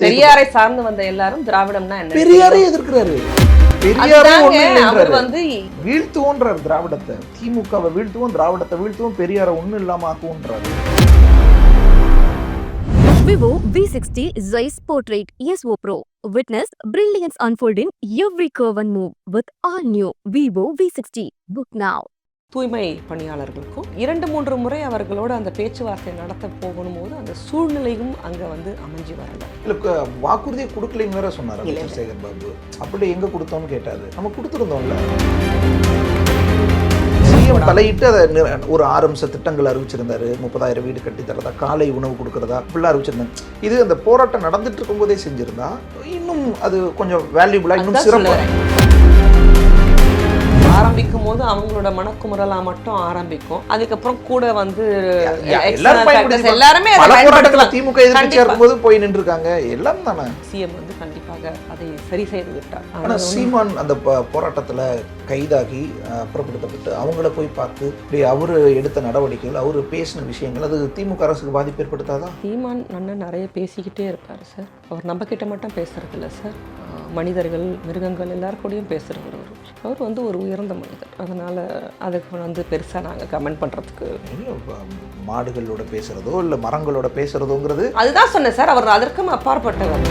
பெரியாரை சார்ந்து வந்த எல்லாரும் திராவிடம்னா என்ன பெரியாரே எதிர்க்கிறாரு பெரியாரே அதுதாங்க, ஒண்ணு அவர் இல்லைன்றாரு. வந்து வீழ்த்துவோன்றார் திராவிடத்தை திமுகவை வீழ்த்துவோம் திராவிடத்தை வீழ்த்துவோம் பெரியார ஒண்ணும் இல்லாம ஆக்குவோன்றாரு Vivo V60 Zeiss Portrait ESO Pro. Witness brilliance unfold in every curve and move with all new Vivo V60. Book now. தூய்மை பணியாளர்களுக்கும் இரண்டு மூன்று முறை அவர்களோட அந்த பேச்சுவார்த்தை நடத்த போகணும் போது அந்த சூழ்நிலையும் அங்க வந்து அமைஞ்சு வரல. இல்ல க- வாக்குறுதியை கொடுக்கலைன்னு வேற சொன்னார் சேகர் பாபு. அப்படி எங்க கொடுத்தோம்னு கேட்டாரு. நம்ம கொடுத்துருந்தோம்ல. சிஎம் தலையிட்டு அதை ஒரு ஆறு அம்ச திட்டங்கள் அறிவிச்சிருந்தாரு. முப்பதாயிரம் வீடு கட்டி தரதா காலை உணவு கொடுக்கறதா இப்படிலாம் அறிவிச்சிருந்தாங்க இது அந்த போராட்டம் நடந்துட்டு இருக்கும்போதே செஞ்சிருந்தா இன்னும் அது கொஞ்சம் வேல்யூபிளா இன்னும் சிறப்பா. ஆரம்பிக்கும் போது அவங்களோட மனக்குமுறலா மட்டும் ஆரம்பிக்கும். அதுக்கப்புறம் கூட வந்து எல்லாரும் திமுக எதிர்க்கட்சியா கண்டிப்பா. இருக்கும்போது போய் நின்று இருக்காங்க எல்லாம் தானே? சிஎம் வந்து கண்டிப்பாக அதை சரி செய்து விட்டார். ஆனா ஆனால் சீமான் அந்த போராட்டத்துல கைதாகி அஹ், அப்புறப்படுத்தப்பட்டு அவங்கள போய் பார்த்து இப்படி அவரு எடுத்த நடவடிக்கைகள் அவரு பேசின விஷயங்கள் அது திமுக அரசுக்கு பாதிப்பு ஏற்படுத்தாதா? சீமான் அண்ணன் நிறைய பேசிக்கிட்டே இருப்பார் சார். அவர் நம்ம கிட்ட மட்டும் பேசுறது இல்ல சார் மனிதர்கள் மிருகங்கள் எல்லார் கூடயும் பேசுகிறவர் அவர் வந்து ஒரு உயர்ந்த மனிதர். அதனால அதுக்கு வந்து பெருசா நாங்க கமெண்ட் பண்றதுக்கு இல்ல, ப- மாடுகளோட பேசுறதோ இல்ல மரங்களோட பேசுறதோங்கிறது அதுதான் சொன்னேன் சார் அவர் அதற்கும் அப்பாற்பட்டவர்.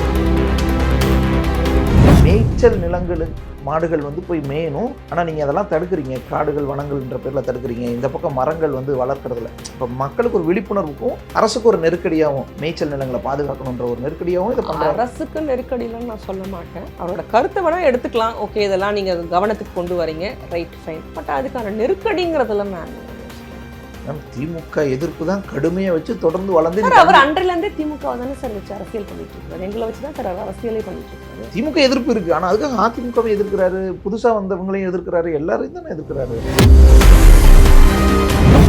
மேய்ச்சல் நிலங்கள் மாடுகள் வந்து போய் மேயணும். ஆனா நீங்க அதெல்லாம் தடுக்கிறீங்க. காடுகள் வனங்கள்ன்ற பேர்ல தடுக்கிறீங்க. இந்த பக்கம் மரங்கள் வந்து வளர்க்கறதுல இப்ப மக்களுக்கு ஒரு விழிப்புணர்வுக்கும் அரசுக்கு ஒரு நெருக்கடியாகவும் மேய்ச்சல் நிலங்களை பாதுகாக்கணுன்ற ஒரு நெருக்கடியாகவும் இதை பண்றாங்க. அரசுக்கு நெருக்கடியிலன்னு நான் சொல்ல மாட்டேன். அவரோட கருத்தை வேணா எடுத்துக்கலாம். ஓகே இதெல்லாம் நீங்க கவனத்துக்கு கொண்டு வரீங்க. Right fine. பட் அதுக்கான நெருக்கடிங்கிறதுல நான் மேம், திமுக எதிர்ப்பு தான் கடுமையா வச்சு தொடர்ந்து வளர்ந்து அவர் அன்றிலிருந்தே திமுக தானே சார் வச்சு அரசியல் பண்ணிட்டு இருக்காரு. எங்களை வச்சு தான் சார் அரசியலே பண்ணிட்டு இருக்காரு. திமுக எதிர்ப்பு இருக்கு. ஆனா அதுக்காக அதிமுகவை எதிர்க்கிறாரு புதுசா வந்தவங்களையும் எதிர்க்கிறாரு எல்லாரையும் தானே எதிர்க்கிறாரு.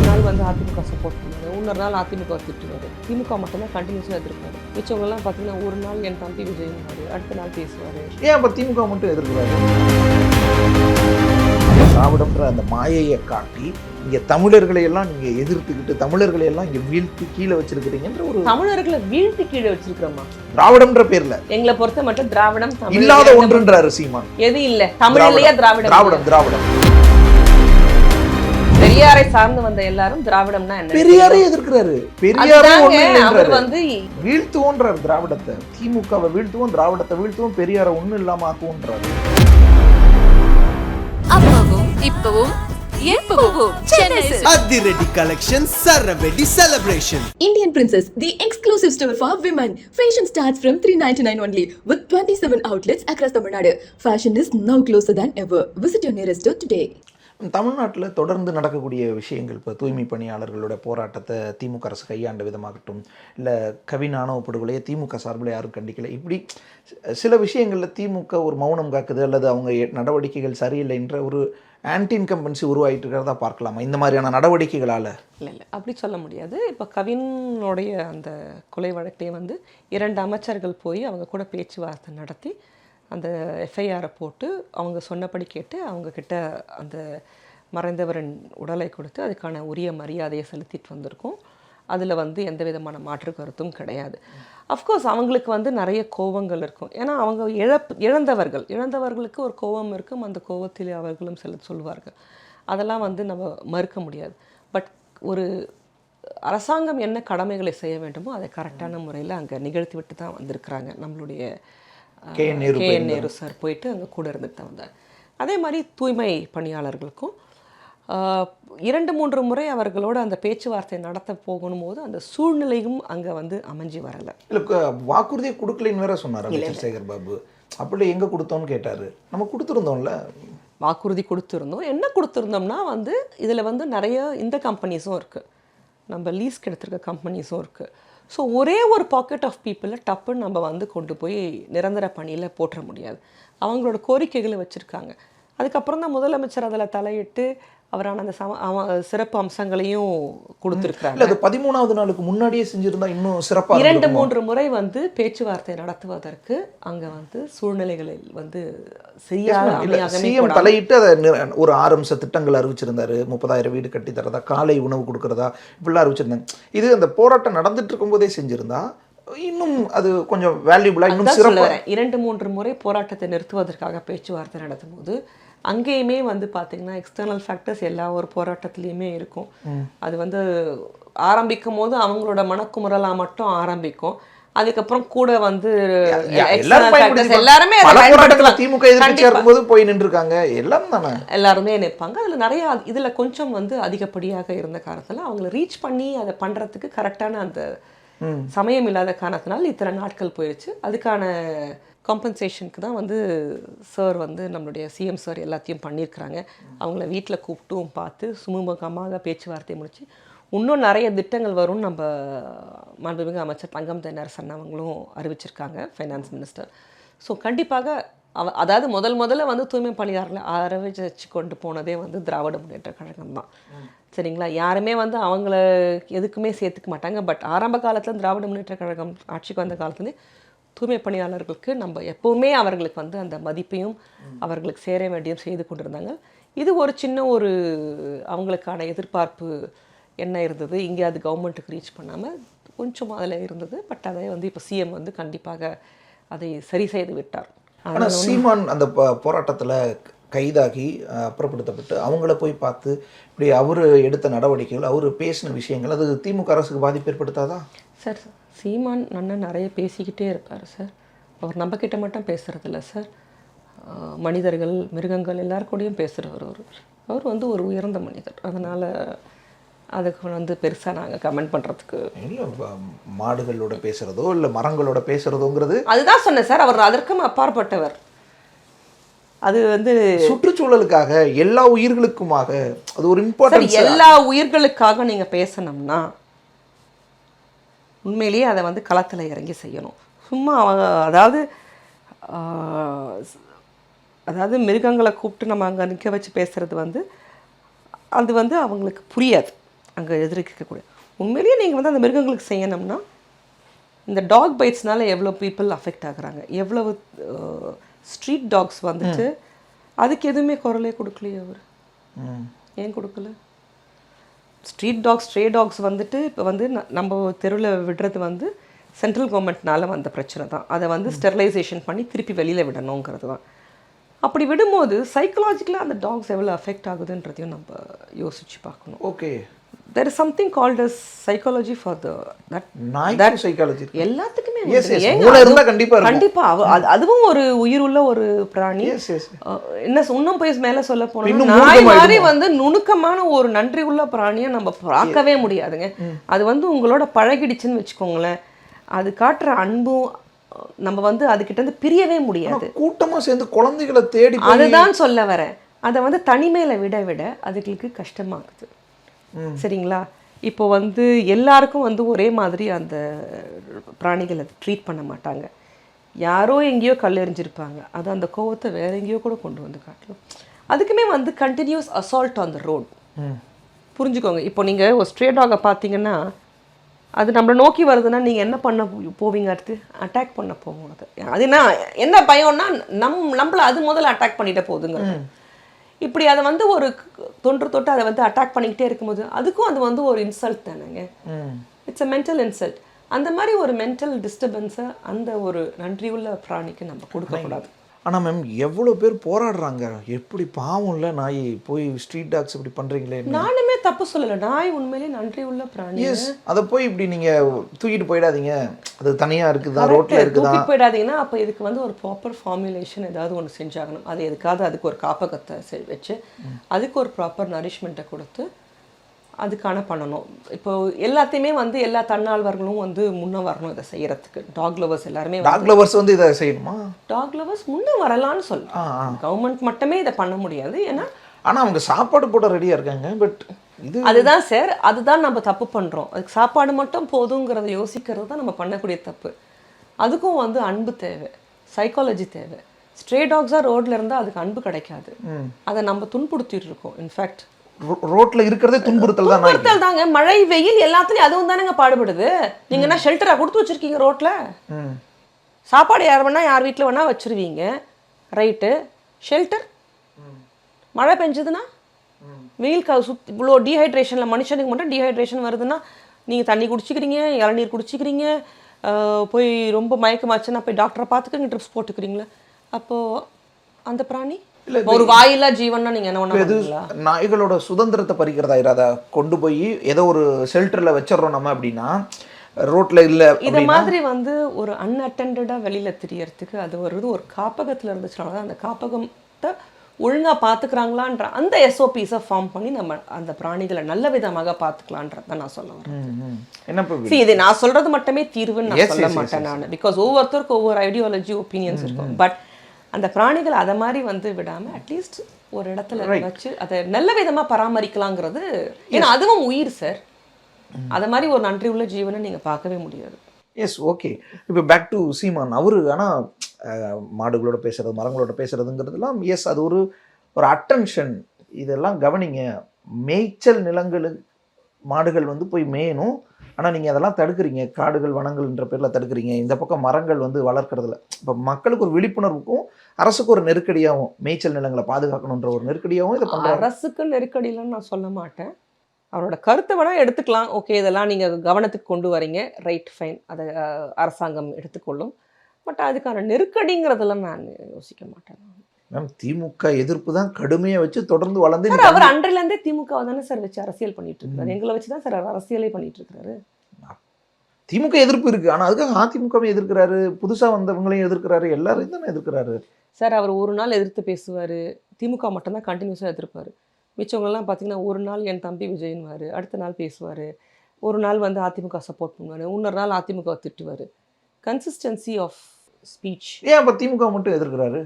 நாள் வந்து அதிமுக சப்போர்ட் பண்ணுவாரு இன்னொரு நாள் அதிமுக திட்டுவாரு. திமுக மட்டும்தான் கண்டினியூஸாக எதிர்ப்பாரு. மிச்சவங்கெல்லாம் பார்த்தீங்கன்னா ஒரு நாள் என் தம்பி விஜய்னாரு. அடுத்த நாள் பேசுவாரு. ஏன் அப்ப திமுக மட்டும் எதிர்க்கிறாரு? திராவிடம்ன்ற அந்த மாயையை காட்டி இங்க தமிழர்களை எல்லாம் நீங்க எதிர்த்துக்கிட்டு தமிழர்களை எல்லாம் இங்க வீழ்த்தி கீழே வச்சிருக்கிறீங்கன்ற ஒரு தமிழர்களை வீழ்த்தி கீழே வச்சிருக்கிறோமா? திராவிடம்ன்ற பேர்ல. எங்களை பொறுத்த மட்டும் திராவிடம் இல்லாத ஒன்றுன்றாரு சீமான். எது இல்ல. தமிழ்லயே திராவிடம். திராவிடம். திராவிடம் பெரியாரை சார்ந்து வந்த எல்லாரும் திராவிடம்னா என்ன? பெரியாரே எதிர்க்கிறாரு. பெரியாரே ஒண்ணு வந்து வீழ்த்துவோன்றார் திராவிடத்தை. திமுகவை வீழ்த்துவோம் திராவிடத்தை வீழ்த்துவோம் பெரியார ஒண்ணும் இல்லாம ஆக்குவோன்றாரு. இப்பவும் அதிரடி collection சரவெடி celebration Indian Princess, the exclusive store for women. Fashion starts from 399 only with 27 outlets across Tamil Nadu. Fashion is now closer than ever. Visit your nearest store today. தமிழ்நாட்டில் தொடர்ந்து நடக்கக்கூடிய விஷயங்கள் இப்போ தூய்மை பணியாளர்களோட போராட்டத்தை திமுக அரசு கையாண்ட விதமாகட்டும் இல்லை கவின் ஆணவ படுகொலையை திமுக சார்பில் யாரும் கண்டிக்கலை இப்படி சில விஷயங்களில் திமுக ஒரு மௌனம் காக்குது அல்லது அவங்க எ- நடவடிக்கைகள் சரியில்லைன்ற ஒரு ஆன்டி இன்கம்பன்சி உருவாகிட்டு இருக்கிறதா பார்க்கலாமா? இந்த மாதிரியான நடவடிக்கைகளால். இல்லை இல்லை அப்படி சொல்ல முடியாது. இப்போ கவினுடைய அந்த கொலை வழக்கிலே வந்து இரண்டு அமைச்சர்கள் போய் அவங்க கூட பேச்சுவார்த்தை நடத்தி அந்த எஃப்ஐஆரை போட்டு அவங்க சொன்னபடி கேட்டு அவங்கக்கிட்ட அந்த மறைந்தவரின் உடலை கொடுத்து அதுக்கான உரிய மரியாதையை செலுத்திட்டு வந்திருக்கோம். அதில் வந்து எந்த விதமான மாற்று கருத்தும் கிடையாது. அஃப்கோர்ஸ் அவங்களுக்கு வந்து நிறைய கோவங்கள் இருக்கும். ஏன்னா அவங்க இழப்பு இழந்தவர்கள் இழந்தவர்களுக்கு ஒரு கோபம் இருக்கும். அந்த கோவத்தில் அவர்களும் சில சொல்வார்கள். அதெல்லாம் வந்து நம்ம மறுக்க முடியாது. பட் ஒரு அரசாங்கம் என்ன கடமைகளை செய்ய வேண்டுமோ அதை கரெக்டான முறையில் அங்கே நிகழ்த்தி விட்டு தான் வந்திருக்கிறாங்க நம்மளுடைய கே என் நேரு சார் போயிட்டு அங்கே கூட இருந்துட்டு தான் வந்தார். அதே மாதிரி தூய்மை பணியாளர்களுக்கும் இரண்டு மூன்று முறை அவர்களோட அந்த பேச்சுவார்த்தை நடத்த போகணும் போது அந்த சூழ்நிலையும் அங்கே வந்து அமைஞ்சு வரலை. இல்லை வாக்குறுதியை கொடுக்கலைன்னு வேற சொன்னார் சேகர் பாபு அப்படி எங்க கொடுத்தோம்னு கேட்டாரு. நம்ம கொடுத்துருந்தோம்ல. வாக்குறுதி கொடுத்துருந்தோம். என்ன கொடுத்துருந்தோம்னா வந்து இதில் வந்து நிறைய இந்த கம்பெனிஸும் இருக்குது நம்ம லீஸ்க்கு எடுத்திருக்க கம்பெனிஸும் இருக்குது ஸோ ஒரே ஒரு பாக்கெட் ஆஃப் பீப்புளை டப்புன்னு நம்ம வந்து கொண்டு போய் நிரந்தர பணியில் போட்டுற முடியாது. அவங்களோட கோரிக்கைகளை வச்சுருக்காங்க. அதுக்கப்புறம் தான் முதலமைச்சர் அதில் தலையிட்டு அவரான அந்த சம சிறப்பு அம்சங்களையும் கொடுத்துருக்குறாங்க இல்ல அது பதிமூணாவது நாளுக்கு முன்னாடியே செஞ்சிருந்தா இன்னும் சிறப்பா இரண்டு? மூன்று முறை வந்து பேச்சுவார்த்தை நடத்துவதற்கு அங்க வந்து சூழ்நிலைகளில் வந்து சரியாக சிஎம். தலையிட்டு அதை ஒரு ஆறு அம்ச திட்டங்கள் அறிவிச்சிருந்தாரு முப்பதாயிரம் வீடு கட்டி தரதா காலை உணவு கொடுக்கறதா இப்படிலாம் அறிவிச்சிருந்தாங்க இது அந்த போராட்டம் நடந்துட்டு இருக்கும்போதே செஞ்சிருந்தா இன்னும் அது கொஞ்சம் வேல்யூபிளா இன்னும் சிறப்பாக இரண்டு மூன்று முறை போராட்டத்தை நிறுத்துவதற்காக பேச்சுவார்த்தை நடத்தும் போது அங்கேயுமே வந்து பார்த்தீங்கன்னா எக்ஸ்டர்னல் ஃபேக்டர்ஸ் எல்லா ஒரு போராட்டத்துலேயுமே இருக்கும். அது வந்து ஆரம்பிக்கும் போது அவங்களோட மனக்குமுறலா மட்டும் ஆரம்பிக்கும். அதுக்கப்புறம் கூட வந்து எல்லாரும். திமுக. இருக்கும்போது போய் நின்றுருக்காங்க. எல்லாம் தானே? எல்லாருமே நிற்பாங்க. அதில் நிறைய இதில் கொஞ்சம் வந்து அதிகப்படியாக இருந்த காரணத்தில் அவங்கள ரீச் பண்ணி அதை பண்ணுறதுக்கு கரெக்டான அந்த சமயம் இல்லாத காரணத்தினால இத்தனை நாட்கள் போயிடுச்சு அதுக்கான காம்பன்சேஷனுக்கு தான் வந்து சார் வந்து நம்மளுடைய சிஎம் சார் எல்லாத்தையும் பண்ணியிருக்கிறாங்க. அவங்கள வீட்டில் கூப்பிட்டும் பார்த்து சுமூகமாக பேச்சுவார்த்தை முடித்து இன்னும் நிறைய திட்டங்கள் வரும்னு நம்ம மாண்புமிகு அமைச்சர் தங்கம் தென்னரசன் அவங்களும் அறிவிச்சிருக்காங்க ஃபைனான்ஸ் மினிஸ்டர் ஸோ கண்டிப்பாக அவ அதாவது முதல் முதல்ல வந்து தூய்மை பணியாளர்களை ஆரம்பிச்சு கொண்டு போனதே வந்து திராவிட முன்னேற்ற கழகம் தான். சரிங்களா? யாருமே வந்து அவங்கள எதுக்குமே சேர்த்துக்க மாட்டாங்க. பட் ஆரம்ப காலத்தில் திராவிட முன்னேற்ற கழகம் ஆட்சிக்கு வந்த காலத்துலேயே தூய்மை பணியாளர்களுக்கு நம்ம எப்போவுமே அவர்களுக்கு வந்து அந்த மதிப்பையும் அவர்களுக்கு சேர வேண்டியும் செய்து கொண்டிருந்தாங்க. இது ஒரு சின்ன ஒரு அவங்களுக்கான எதிர்பார்ப்பு என்ன இருந்தது? இங்கே அது கவர்மெண்ட்டுக்கு ரீச் பண்ணாமல் கொஞ்சம் அதில் இருந்தது. பட் அதை வந்து இப்போ சிஎம் வந்து கண்டிப்பாக அதை சரி செய்து விட்டார். ஆனா சீமான் அந்த போராட்டத்துல கைதாகி அப்புறப்படுத்தப்பட்டு அவங்கள போய் பார்த்து இப்படி அவர் எடுத்த நடவடிக்கைகள் அவர் பேசின விஷயங்கள் அது திமுக அரசுக்கு பாதிப்பு ஏற்படுத்தாதா? சார் சீமான் அண்ணன் நிறைய பேசிக்கிட்டே இருப்பார் சார். அவர் நம்ம கிட்ட மட்டும் பேசுறதில்ல சார். மனிதர்கள் மிருகங்கள் எல்லார் கூடயும் பேசுகிறவர் அவர். அவர் வந்து ஒரு உயர்ந்த மனிதர். அதனால் அதுக்கு வந்து பெருசாக நாங்கள் கமெண்ட் பண்ணுறதுக்கு இல்லை மாடுகளோட பேசுறதோ இல்லை மரங்களோட பேசுறதோங்கிறது அதுதான் சொன்னேன் சார். அவர் அதற்கும் அப்பாற்பட்டவர். அது வந்து சுற்றுச்சூழலுக்காக எல்லா உயிர்களுக்குமாக அது ஒரு இம்பார்ட்டன்ஸ் எல்லா உயிர்களுக்காக நீங்கள் பேசணும்னா உண்மையிலேயே அதை வந்து களத்தில் இறங்கி செய்யணும். சும்மா அவங்க அதாவது அதாவது மிருகங்களை கூப்பிட்டு நம்ம அங்கே நிற்க வச்சு பேசுகிறது வந்து அது வந்து அவங்களுக்கு புரியாது. அங்கே எதிர்க்கக்கூடிய. உண்மையிலேயே நீங்கள் வந்து அந்த மிருகங்களுக்கு செய்யணும்னா இந்த டாக் பைட்ஸ்னால எவ்வளோ பீப்புள் அஃபெக்ட் ஆகுறாங்க? எவ்வளவு ஸ்ட்ரீட் டாக்ஸ் வந்துட்டு அதுக்கு எதுவுமே குரலே கொடுக்கலையே அவர். ஏன் கொடுக்கல? ஸ்ட்ரீட் டாக்ஸ் ஸ்ட்ரே டாக்ஸ் வந்துட்டு இப்போ வந்து நம்ம தெருவில் விடுறது வந்து சென்ட்ரல் கவர்மெண்ட்னால வந்த பிரச்சனை தான். அதை வந்து ஸ்டெரிலைசேஷன் பண்ணி திருப்பி வெளியில் விடணுங்கிறது தான். அப்படி விடும்போது சைக்கலாஜிக்கலாக அந்த டாக்ஸ் எவ்வளோ அஃபெக்ட் ஆகுதுன்றதையும் நம்ம யோசிச்சு பார்க்கணும். Okay there is something called as psychology for the that நாய்க்கு சைக்காலஜி எல்லாத்துக்குமே. ஏங்க, கண்டிப்பா. கண்டிப்பா. அதுவும் ஒரு உயிருள்ள ஒரு பிராணி. எஸ் எஸ் அஹ், என்ன இன்னும் போய் மேல சொல்ல போனா இன்னும் நாய்? மாதிரி வந்து நுணுக்கமான ஒரு நன்றி உள்ள பிராணியை நம்ம பார்க்கவே முடியாதுங்க. அது வந்து உங்களோட பழகிடுச்சுன்னு வச்சுக்கோங்களேன். அது காட்டுற அன்பும் நம்ம வந்து அதுகிட்ட இருந்து பிரியவே முடியாது. கூட்டமா சேர்ந்து குழந்தைகளை தேடி அதுதான் சொல்ல வரேன். அதை வந்து தனிமையில விட விட அதுகளுக்கு கஷ்டமாகுது. சரிங்களா? இப்போ வந்து எல்லாருக்கும் வந்து ஒரே மாதிரி அந்த பிராணிகளை ட்ரீட் பண்ண மாட்டாங்க. யாரோ எங்கேயோ கல் எறிஞ்சிருப்பாங்க. அது அந்த கோவத்தை வேற எங்கேயோ கூட கொண்டு வந்து காட்டலாம். அதுக்குமே வந்து continuous assault on the road புரிஞ்சுக்கோங்க. இப்போ நீங்கள் ஒரு ஸ்ட்ரே டாகை பார்த்தீங்கன்னா அது நம்மளை நோக்கி வருதுன்னா நீங்கள் என்ன பண்ண போவீங்க அடுத்து? அட்டாக் பண்ண போவோம். அது என்ன என்ன பயம்னா நம் நம்மளை அது முதல்ல அட்டாக் பண்ணிட்ட போகுதுங்கிறது இப்படி அதை வந்து ஒரு தொன்று தொட்டு அதை வந்து அட்டாக் பண்ணிக்கிட்டே இருக்கும்போது அதுக்கும் அது வந்து ஒரு இன்சல்ட் தானேங்க. இட்ஸ் அ மென்டல் இன்சல்ட் அந்த மாதிரி ஒரு மென்டல் டிஸ்டர்பன்ஸை அந்த ஒரு நன்றியுள்ள பிராணிக்கு நம்ம கொடுக்கக்கூடாது ஆனா மேம் எவ்வளவு பேர் போராடுறாங்க? எப்படி பாவம் இல்ல நாய் போய் ஸ்ட்ரீட் டாக்ஸ் இப்படி பண்றீங்களே? நானுமே தப்பு சொல்லலை. நாய் உண்மையிலேயே நன்றியுள்ள பிராணி. எஸ் அதை போய் இப்படி நீங்க தூக்கிட்டு போயிடாதீங்க. அது தனியா இருக்குதா? Correct. இருக்குதா? போயிடாதீங்கன்னா அப்போ இதுக்கு வந்து ஒரு ப்ராப்பர் ஃபார்முலேஷன் ஏதாவது ஒன்று செஞ்சாகணும். அது எதுக்காவது அதுக்கு ஒரு காப்பகத்தை வச்சு அதுக்கு ஒரு ப்ராப்பர் நரிஷ்மெண்ட்டை கொடுத்து அதுக்கான பண்ணணும். இப்போ எல்லாத்தையுமே வந்து எல்லா தன்னார்வர்களும் வந்து முன்ன வரணும் இதை செய்யறதுக்கு. டாக் லவர்ஸ் எல்லாருமே டாக் லவர்ஸ் வந்து இதை செய்யணுமா? டாக் லவர்ஸ் முன்ன வரலான்னு சொல்லலாம். கவர்மெண்ட் மட்டுமே இதை பண்ண முடியாது. ஏன்னா ஆனா அவங்க சாப்பாடு போட ரெடியா இருக்காங்க பட் இது அதுதான் சார் அதுதான் நம்ம தப்பு பண்ணுறோம் அதுக்கு சாப்பாடு மட்டும் போதுங்கிறத யோசிக்கிறது தான் நம்ம பண்ணக்கூடிய தப்பு. அதுக்கும் வந்து அன்பு தேவை. சைக்காலஜி தேவை. ஸ்ட்ரே டாக்ஸாக ரோட்ல இருந்தால் அதுக்கு அன்பு கிடைக்காது. அதை நம்ம துன்புறுத்திட்டு இருக்கோம். இன்ஃபேக்ட் ரோட்ல இருக்கிறதே துன்புறுத்தல் தான் துன்புறுத்தல் தாங்க. மழை வெயில் எல்லாத்துலேயும் அதுவும் தானேங்க பாடுபடுது. நீங்கள் என்ன ஷெல்டராக கொடுத்து வச்சிருக்கீங்க ரோட்ல. சாப்பாடு யார் வேணா யார் வீட்டில் வேணா வச்சிருவீங்க. ரைட்டு ஷெல்டர் மழை பெஞ்சதுன்னா? வெயில் கா சுத் இவ்வளோ டீஹைட்ரேஷனில் மனுஷனுக்கு மட்டும் டீஹைட்ரேஷன் வருதுன்னா நீங்கள் தண்ணி குடிச்சிக்கிறீங்க இளநீர் குடிச்சிக்கிறீங்க போய் ரொம்ப மயக்கமாச்சுன்னா போய் டாக்டரை பார்த்துக்கங்க ட்ரிப்ஸ் போட்டுக்கிறீங்களா. அப்போது அந்த பிராணி? இல்ல, ஒரு வாயில்லா ஜீவன்னா நீங்கள் என்ன பண்ணுவீங்களா நாய்களோட சுதந்திரத்தை பறிக்கிறதா இராத கொண்டு போய் ஏதோ ஒரு ஷெல்டர்ல வச்சிடறோம் நம்ம அப்படின்னா ரோட்ல இல்ல இத மாதிரி வந்து ஒரு அன்அட்டண்டடாக வெளியில தெரியறதுக்கு அது வருது ஒரு காப்பகத்துல இருந்துச்சுனால தான் அந்த காப்பகத்தை ஒழுங்கா பார்த்துக்கிறாங்களான்ற அந்த எஸ்ஓபிஸை ஃபார்ம் பண்ணி நம்ம அந்த பிராணிகளை நல்ல விதமாக பார்த்துக்கலான்றத நான் சொல்ல வரேன். இது நான் சொல்றது மட்டுமே தீர்வுன்னு நான் சொல்ல மாட்டேன் நான். பிகாஸ் ஒவ்வொருத்தருக்கும் ஒவ்வொரு ஐடியாலஜி ஒப்பீனியன்ஸ் இருக்கும். பட் அந்த பிராணிகள் அதை மாதிரி வந்து விடாம அட்லீஸ்ட் ஒரு இடத்துல வச்சு அதை நல்ல விதமா பராமரிக்கலாங்கிறது. ஏன்னா அதுவும் உயிர் சார் அதை மாதிரி ஒரு நன்றி உள்ள ஜீவனை நீங்க பார்க்கவே முடியாது. எஸ் ஓகே இப்போ பேக் டு சீமான். அவரு ஆனால் மாடுகளோட பேசுறது மரங்களோட பேசுறதுங்கிறதுலாம் எஸ் அது ஒரு ஒரு அட்டென்ஷன் இதெல்லாம் கவனிங்க. மேய்ச்சல் நிலங்களு மாடுகள் வந்து போய் மேயணும். ஆனால் நீங்கள் அதெல்லாம் தடுக்கிறீங்க. காடுகள் வனங்கள்ன்ற பேரில் தடுக்கிறீங்க. இந்த பக்கம் மரங்கள் வந்து வளர்க்குறதுல. இப்போ மக்களுக்கு ஒரு விழிப்புணர்வுக்கும் அரசுக்கு ஒரு நெருக்கடியாகவும் மேய்ச்சல் நிலங்களை பாதுகாக்கணுன்ற ஒரு நெருக்கடியாகவும் இதை பண்ணுறாங்க அரசுக்கு நெருக்கடியிலன்னு நான் சொல்ல மாட்டேன். அவரோட கருத்தை வேணால் எடுத்துக்கலாம். ஓகே இதெல்லாம் நீங்கள் கவனத்துக்கு கொண்டு வரீங்க. Right fine. அதை அரசாங்கம் எடுத்துக்கொள்ளும். பட் அதுக்கான நெருக்கடிங்கிறதெல்லாம் நான் யோசிக்க மாட்டேன். மேம் திமுக எதிர்ப்பு தான் கடுமையாக வச்சு தொடர்ந்து வளர்ந்து சார் அவர் அன்றிலேருந்தே திமுக தானே சார் வச்சு அரசியல் பண்ணிட்டு இருக்காரு எங்களை வச்சு தான் சார் அரசியலே பண்ணிட்டு இருக்காரு திமுக எதிர்ப்பு இருக்கு. ஆனா அதுக்காக அதிமுகவை எதிர்க்கிறாரு புதுசா வந்தவங்களையும் எதிர்க்கிறாரு எல்லாரையும் தானே எதிர்க்கிறாரு. சார் அவர் ஒரு நாள் எதிர்த்து பேசுவார். திமுக மட்டும்தான் கண்டினியூஸாக எதிர்ப்பார். மிச்சவங்கெல்லாம் பார்த்தீங்கன்னா ஒரு நாள் என் தம்பி விஜயன்வார் அடுத்த நாள் பேசுவார். ஒரு நாள் வந்து அதிமுக சப்போர்ட் பண்ணுவார். இன்னொரு நாள் அதிமுக திட்டுவார். கன்சிஸ்டன்சி ஆஃப் ஸ்பீச் ஏன் அப்ப திமுக மட்டும் எதிர்க்கிறாரு?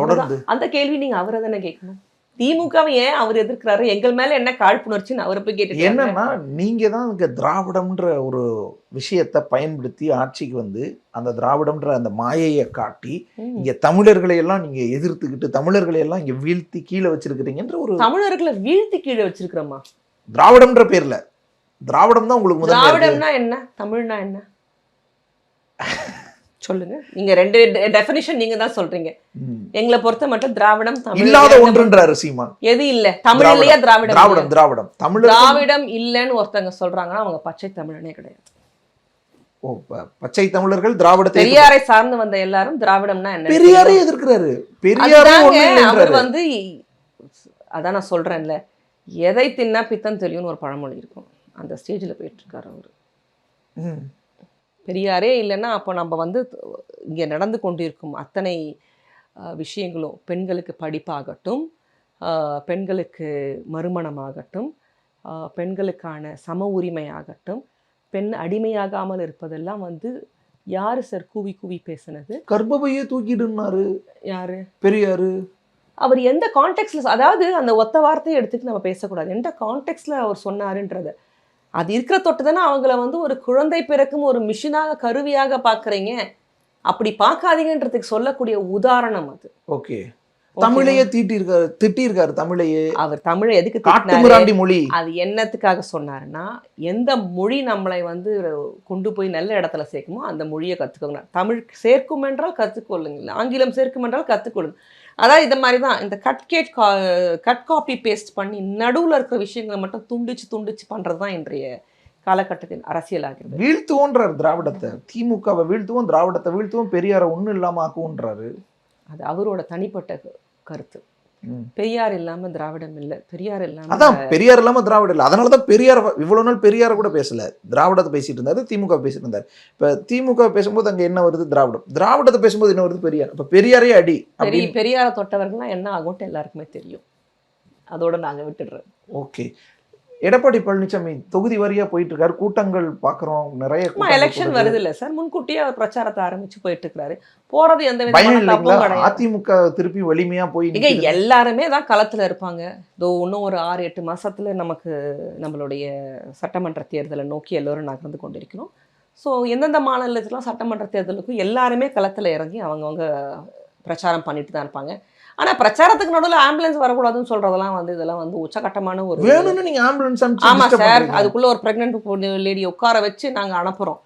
தொடர்ந்து. அந்த கேள்வி நீங்க அவரை தானே கேட்கணும்? திமுகவை ஏன் அவர் எதிர்க்கிறாரு? எங்கள் மேல என்ன காழ்ப்புணர்ச்சின்னு அவரை போய் கேட்டு என்னன்னா நீங்க தான் இங்க திராவிடம்ன்ற ஒரு விஷயத்தை பயன்படுத்தி ஆட்சிக்கு வந்து அந்த திராவிடம்ன்ற அந்த மாயையை காட்டி இங்க தமிழர்களை எல்லாம் நீங்க எதிர்த்துக்கிட்டு தமிழர்களை எல்லாம் இங்க வீழ்த்தி கீழே வச்சிருக்கிறீங்கன்ற ஒரு தமிழர்களை வீழ்த்தி கீழே வச்சிருக்கிறோமா? திராவிடம்ன்ற பேர்ல. திராவிடம் தான் உங்களுக்கு. திராவிடம்னா என்ன? தமிழ்னா என்ன? சொல்லுங்க. நீங்க ரெண்டு டெஃபினிஷன் நீங்க தான் சொல்றீங்க. எங்களை பொறுத்த மட்டும் திராவிடம் தமிழ் இல்லாத ஒன்றுன்றாரு சீமான். எது இல்ல? தமிழ் இல்லையா? திராவிடம் திராவிடம்? திராவிடம். தமிழர் திராவிடம் இல்லைன்னு ஒருத்தங்க சொல்றாங்கன்னா அவங்க பச்சை தமிழனே கிடையாது. ஓ, பச்சை தமிழர்கள் திராவிடத்தை பெரியாரை சார்ந்து வந்த எல்லாரும் திராவிடம்னா என்ன? பெரியாரே எதிர்க்கிறாரு. பெரியாரே அவர் வந்து அதான் நான் சொல்றேன்ல. எதை தின்னா பித்தம் தெரியும்னு ஒரு பழமொழி இருக்கும். அந்த ஸ்டேஜில் போயிட்டு இருக்காரு அவர். பெரியாரே இல்லைன்னா அப்போ நம்ம வந்து இங்கே நடந்து கொண்டிருக்கும் அத்தனை விஷயங்களும் பெண்களுக்கு படிப்பாகட்டும் பெண்களுக்கு மறுமணமாகட்டும் பெண்களுக்கான சம உரிமையாகட்டும் பெண் அடிமையாகாமல் இருப்பதெல்லாம் வந்து யார் சார் கூவி கூவி பேசுனது? கர்ப்பப்பையே தூக்கிடுனாரு யாரு? பெரியாரு. அவர் எந்த கான்டெக்ட்ல அதாவது அந்த ஒத்த வார்த்தையை எடுத்துட்டு நம்ம பேசக்கூடாது. எந்த கான்டெக்ட்ல அவர் சொன்னாருன்றத. அது இருக்கிற தொட்டு தானே அவங்கள வந்து ஒரு குழந்தை பிறக்கும் ஒரு மிஷினாக கருவியாக பார்க்குறீங்க. அப்படி பார்க்காதீங்கன்றதுக்கு சொல்லக்கூடிய உதாரணம் அது. ஓகே. தமிழையே தீட்டி இருக்காரு திட்டி இருக்காரு தமிழையே. அவர் தமிழை எதுக்கு? காட்டுமிராண்டி மொழி. அது என்னத்துக்காக சொன்னாருன்னா எந்த மொழி நம்மளை வந்து கொண்டு போய் நல்ல இடத்துல சேர்க்குமோ அந்த மொழியை கற்றுக்கோங்க தமிழ் சேர்க்கும் என்றால் கற்றுக்கொள்ளுங்கள் ஆங்கிலம் சேர்க்கும் என்றால் கற்றுக்கொள்ளுங்க அதாவது இந்த மாதிரி தான் இந்த கட் கேட் கா கட் காப்பி பேஸ்ட் பண்ணி நடுவில் இருக்கிற விஷயங்களை மட்டும் துண்டிச்சு துண்டிச்சு பண்ணுறது தான் இன்றைய காலகட்டத்தின் அரசியலாகிறது. வீழ்த்துவோன்றாரு திராவிடத்தை. திமுகவை வீழ்த்துவோம் திராவிடத்தை வீழ்த்துவோம் பெரியாரை ஒண்ணும் இல்லாம ஆக்குவோன்றாரு. அது அவரோட தனிப்பட்ட கருத்து. பெரியார் இல்லாம திராவிடம் இல்லை. பெரியார் இல்லாம அதான் பெரியார் இல்லாம திராவிடம் இல்லை. அதனாலதான் பெரியார் இவ்வளவு நாள் பெரியார கூட பேசல. திராவிடத்தை பேசிட்டு இருந்தாரு திமுக பேசிட்டு இருந்தாரு. இப்ப திமுக பேசும்போது அங்க என்ன வருது? திராவிடம். திராவிடத்தை பேசும்போது என்ன வருது? பெரியார். இப்ப பெரியாரே அடி பெரிய பெரியாரை தொட்டவர்கள்லாம் என்ன ஆகும்ட்டு எல்லாருக்குமே தெரியும். அதோட நாங்க விட்டுடுறோம். ஓகே. எடப்பாடி பழனிசாமி தொகுதி வாரியா போயிட்டு இருக்காரு கூட்டங்கள் பாக்குறோம் நிறைய எலெக்ஷன். வருது இல்ல சார். முன்கூட்டியே அவர் பிரச்சாரத்தை ஆரம்பிச்சு போயிட்டு இருக்காரு போறது எந்த அதிமுக திருப்பி வலிமையா போய் இங்க. எல்லாருமே தான் களத்துல இருப்பாங்க. இதோ இன்னும் ஒரு ஆறு எட்டு மாசத்துல நமக்கு நம்மளுடைய சட்டமன்ற தேர்தலை நோக்கி எல்லோரும் நகர்ந்து கொண்டிருக்கிறோம். ஸோ எந்தெந்த மாநிலத்துலாம் சட்டமன்ற தேர்தலுக்கும் எல்லாருமே களத்துல இறங்கி அவங்கவங்க பிரச்சாரம் பண்ணிட்டு தான் இருப்பாங்க. ஆனா பிரச்சாரத்துக்கு நடுவில் ஆம்புலன்ஸ் வரக்கூடாதுன்னு சொல்றதெல்லாம் வந்து இதெல்லாம் வந்து உச்சகட்டமான ஒரு வேணும்னு நீங்க ஆம்புலன்ஸ் ஆமா சார். அதுக்குள்ள ஒரு பிரெக்னென்ட் லேடியை உட்கார வச்சு நாங்க அனுப்புறோம்.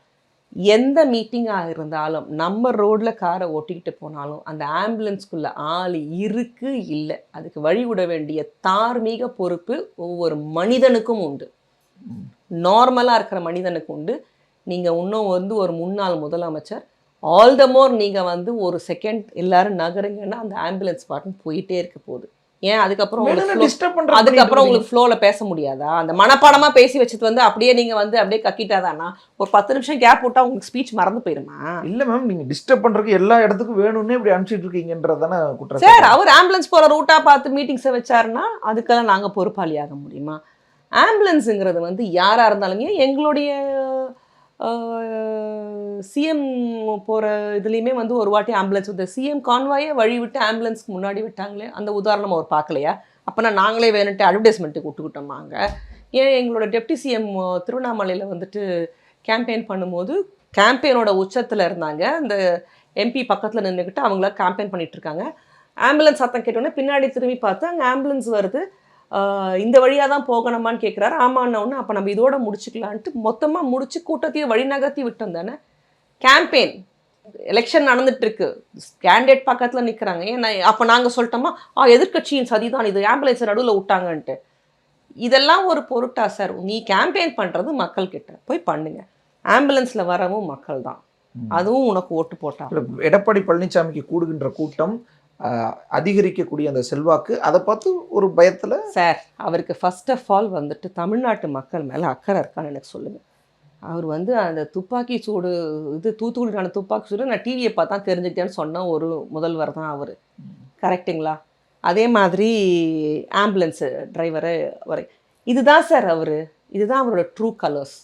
எந்த மீட்டிங்காக இருந்தாலும் நம்ம ரோட்ல காரை ஓட்டிக்கிட்டு போனாலும் அந்த ஆம்புலன்ஸ்குள்ள ஆள் இருக்கு இல்லை. அதுக்கு வழி விட வேண்டிய தார்மீக பொறுப்பு ஒவ்வொரு மனிதனுக்கும் உண்டு. நார்மலா இருக்கிற மனிதனுக்கு உண்டு. நீங்கள் இன்னும் வந்து ஒரு முன்னாள் முதலமைச்சர் ஆல் த மோர் நீங்கள் வந்து ஒரு செகண்ட் எல்லாரும் நகருங்கன்னா அந்த ஆம்புலன்ஸ் பாட்டுன்னு போயிட்டே இருக்க போகுது. ஏன்? அதுக்கப்புறம் அதுக்கப்புறம் உங்களுக்கு ஃப்ளோவில் பேச முடியாதா? அந்த மனப்பாடமாக பேசி வச்சது வந்து அப்படியே நீங்கள் வந்து அப்படியே கக்கிட்டாதானா? ஒரு பத்து நிமிஷம் கேப் விட்டா உங்களுக்கு ஸ்பீச் மறந்து போயிருமா? இல்ல மேம் நீங்க டிஸ்டர்ப் பண்றதுக்கு எல்லா இடத்துக்கும் வேணும்னே இப்படி அனுப்பிச்சிட்டு இருக்கீங்கன்றதானே குற்றம். சார் அவர் ஆம்புலன்ஸ் போகிற ரூட்டாக பார்த்து மீட்டிங்ஸை வச்சாருன்னா அதுக்கெல்லாம் நாங்கள் பொறுப்பாளியாக முடியுமா? ஆம்புலன்ஸுங்கிறது வந்து யாராக இருந்தாலுமே எங்களுடைய சிஎம் போகிற இதுலேயுமே வந்து ஒரு வாட்டி ஆம்புலன்ஸ் இந்த சிஎம் கான்வாயே வழி விட்டு ஆம்புலன்ஸ்க்கு முன்னாடி விட்டாங்களே அந்த உதாரணம் அவர் பார்க்கலையா? அப்போனா நாங்களே வேணுன்ட்டு அட்வர்டைஸ்மெண்ட்டுக்கு விட்டுக்கிட்டோமாங்க ஏன் எங்களோட டெப்டி சிஎம் திருவண்ணாமலையில் வந்துட்டு கேம்பெயின் பண்ணும்போது கேம்பெயினோட உச்சத்தில் இருந்தாங்க. அந்த எம்பி பக்கத்தில் நின்றுக்கிட்டு அவங்கள கேம்பெயின் பண்ணிகிட்ருக்காங்க ஆம்புலன்ஸ் சத்தம் கேட்டோன்னே பின்னாடி திரும்பி பார்த்து அங்கே ஆம்புலன்ஸ் வருது. இந்த வழியாக தான் போகணுமான்னு கேட்குறாரு ஆமான்ன அப்போ நம்ம இதோட முடிச்சுக்கலான்ட்டு மொத்தமாக முடிச்சு கூட்டத்தையே வழிநகர்த்தி விட்டோம் தானே? கேம்பெயின் எலெக்ஷன் நடந்துட்டு இருக்கு கேண்டிடேட் பக்கத்தில் நிற்கிறாங்க ஏன்னா அப்போ நாங்கள் சொல்லிட்டோமா ஆ எதிர்க்கட்சியின் சதிதான் இது. ஆம்புலன்ஸ் நடுவில் விட்டாங்கன்ட்டு. இதெல்லாம் ஒரு பொருட்டா சார். நீ கேம்பெயின் பண்ணுறது மக்கள்கிட்ட. போய் பண்ணுங்க. ஆம்புலன்ஸில் வரவும் மக்கள் தான் அதுவும் உனக்கு ஓட்டு போட்டா. எடப்பாடி பழனிசாமிக்கு கூடுகின்ற கூட்டம் அதிகரிக்கக்கூடிய அந்த செல்வாக்கு அதை பார்த்து ஒரு பயத்துல சார் அவருக்கு ஃபர்ஸ்ட் ஆஃப் ஆல் வந்துட்டு தமிழ்நாட்டு மக்கள் மேலே அக்கறை இருக்கான்னு எனக்கு சொல்லுங்கள் அவர் வந்து அந்த துப்பாக்கி சூடு இது தூத்துக்குடிக்கான துப்பாக்கி சூடு நான் டிவியை பார்த்தா தெரிஞ்சுக்கிட்டேன்னு சொன்ன ஒரு முதல்வர் தான் அவர். கரெக்ட்டுங்களா அதே மாதிரி ஆம்புலன்ஸு டிரைவரு அவர் இதுதான் சார் அவர். இதுதான் அவரோட ட்ரூ கலர்ஸ்.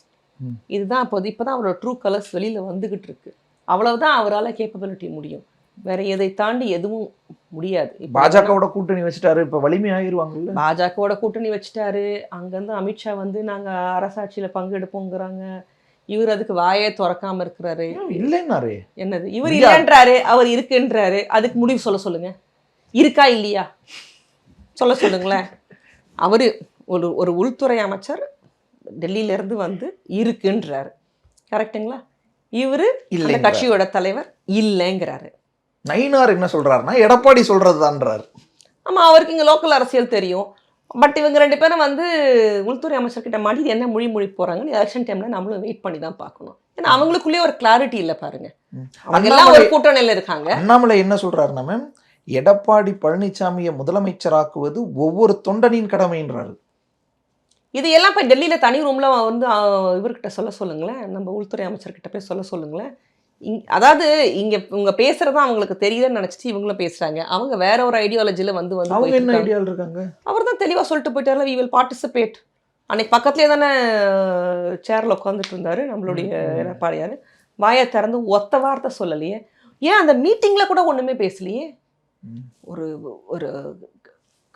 இதுதான் இப்போ இப்போ தான் அவரோட ட்ரூ கலர்ஸ் வெளியில் வந்துக்கிட்டு இருக்கு. அவ்வளவுதான் அவரால் கேப்பபிலிட்டி முடியும். வேற எதை தாண்டி எதுவும் முடியாது. பாஜகவோட கூட்டணி வச்சுட்டாரு இப்ப வலிமை ஆகிருவாங்கல்ல பாஜகவோட கூட்டணி வச்சுட்டாரு. அங்கேருந்து அமித்ஷா வந்து நாங்கள் அரசாட்சியில் பங்கெடுப்போங்கிறாங்க. இவர் அதுக்கு வாயே திறக்காம இருக்கிறாரு. இல்லைன்னாரு? என்னது? இவர் இல்லைன்றாரு அவர் இருக்குன்றாரு. அதுக்கு முடிவு சொல்ல சொல்லுங்க. இருக்கா இல்லையா? சொல்ல சொல்லுங்களேன். அவரு ஒரு ஒரு உள்துறை அமைச்சர் டெல்லியில இருந்து வந்து இருக்குன்றாரு. கரெக்ட்டுங்களா? இவரு இல்லைங்கிறாரு. கட்சியோட தலைவர் இல்லைங்கிறாரு. நயினார் என்ன சொல்றாருன்னா எடப்பாடி சொல்றதுதான்றாரு. ஆமாம் அவருக்கு இங்கே லோக்கல் அரசியல் தெரியும். பட் இவங்க ரெண்டு பேரும் வந்து உள்துறை அமைச்சர்கிட்ட மாட்டி என்ன மொழி மொழி போகிறாங்கன்னு எலெக்ஷன் டைமில் நம்மளும் வெயிட் பண்ணி தான் பார்க்கணும். ஏன்னா அவங்களுக்குள்ளேயே ஒரு கிளாரிட்டி இல்லை பாருங்க. அவங்க எல்லாம் ஒரு கூட்டணியில் இருக்காங்க. அண்ணாமலை என்ன சொல்றாருன்னா மேம் எடப்பாடி பழனிசாமியை முதலமைச்சராக்குவது ஒவ்வொரு தொண்டனின் கடமைன்றாரு. இது எல்லாம் போய் டெல்லியில் தனி ரூமில் வந்து இவர்கிட்ட சொல்ல சொல்லுங்களேன். நம்ம உள்துறை அமைச்சர்கிட்ட போய் சொல்ல சொல்லுங்களேன். இங் அதாவது இங்கே இவங்க பேசுறது அவங்களுக்கு தெரியலன்னு நினச்சிட்டு இவங்களும் பேசுகிறாங்க அவங்க வேற ஒரு ஐடியாலஜியில் வந்து வந்து அவங்க என்ன இருக்காங்க. அவர் தான் தெளிவாக சொல்லிட்டு போயிட்டார்ல வி வில் பார்ட்டிசிபேட் அன்னைக்கு பக்கத்துலேயே தானே சேரில் உட்காந்துட்டு இருந்தாரு நம்மளுடைய எடப்பாடியார். வாயை திறந்து ஒத்த வார்த்தை சொல்லலையே. ஏன் அந்த மீட்டிங்கில் கூட ஒன்றுமே பேசலையே. ஒரு ஒரு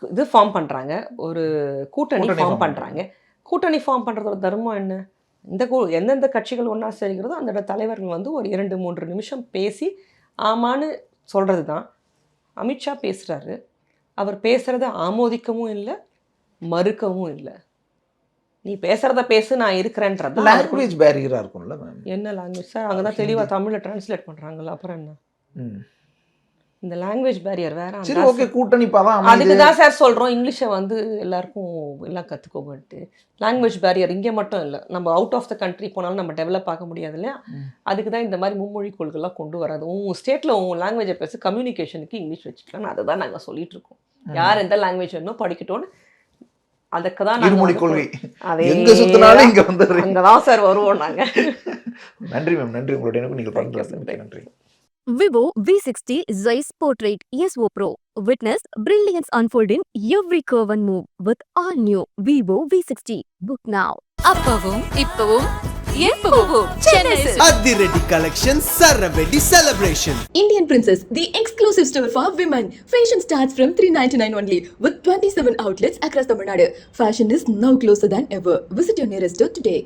இது ஃபார்ம் பண்ணுறாங்க ஒரு கூட்டணி ஃபார்ம் பண்ணுறாங்க கூட்டணி ஃபார்ம் பண்ணுறதோட தர்மம் என்ன? இந்த கூ எந்தெந்த கட்சிகள் ஒன்றா சேர்கிறதோ அந்த தலைவர்கள் வந்து ஒரு இரண்டு மூன்று நிமிஷம் பேசி ஆமான்னு சொல்கிறது தான் அமித்ஷா பேசுகிறாரு அவர் பேசுகிறத ஆமோதிக்கவும் இல்லை மறுக்கவும் இல்லை. நீ பேசுகிறத பேசு நான் இருக்கிறேன்றது லாங்குவேஜ் பேரியரா இருக்கும்ல மேம் என்ன லாங்குவேஜ் சார் அங்கே தான் தெளிவாக தமிழில் டிரான்ஸ்லேட் பண்ணுறாங்கல்ல அப்புறம் என்ன? ம். இந்த லாங்குவேஜ் பேரியர் வேற சரி ஓகே கூட்டணி பாதான் அதுக்கு தான் சார் சொல்கிறோம் இங்கிலீஷை வந்து எல்லாருக்கும் எல்லாம் கற்றுக்கோங்கன்ட்டு லாங்குவேஜ் பேரியர் இங்கே மட்டும் இல்லை நம்ம அவுட் ஆஃப் த கண்ட்ரி போனாலும் நம்ம டெவலப் ஆக முடியாது இல்லையா? அதுக்கு தான் இந்த மாதிரி மும்மொழி கொள்கைலாம் கொண்டு வராது. உன் ஸ்டேட்டில் உன் லாங்குவேஜை பேச கம்யூனிகேஷனுக்கு இங்கிலீஷ் வச்சுக்கலாம்னு அதை தான் நாங்கள் சொல்லிட்டு இருக்கோம். யார் எந்த லாங்குவேஜ் வேணுமோ படிக்கட்டும்னு அதுக்கு தான் நாங்க இருமொழி கொள்கை. அதே எங்க சுத்தினாலும் இங்க வந்துடுறீங்க. அங்கே தான் சார் வருவோம் நாங்கள் நன்றி மேம் நன்றி. உங்களுடைய நீங்கள் நன்றி. Vivo V60 Zeiss Portrait ESO Pro. Witness brilliance unfold in every curve and move with all new Vivo V60. Book now. அப்பவும் இப்பவும். அதிரடி collection சரவெடி celebration Indian Princess, the exclusive store for women. Fashion starts from 399 only with 27 outlets across Tamil Nadu. Fashion is now closer than ever. Visit your nearest store today.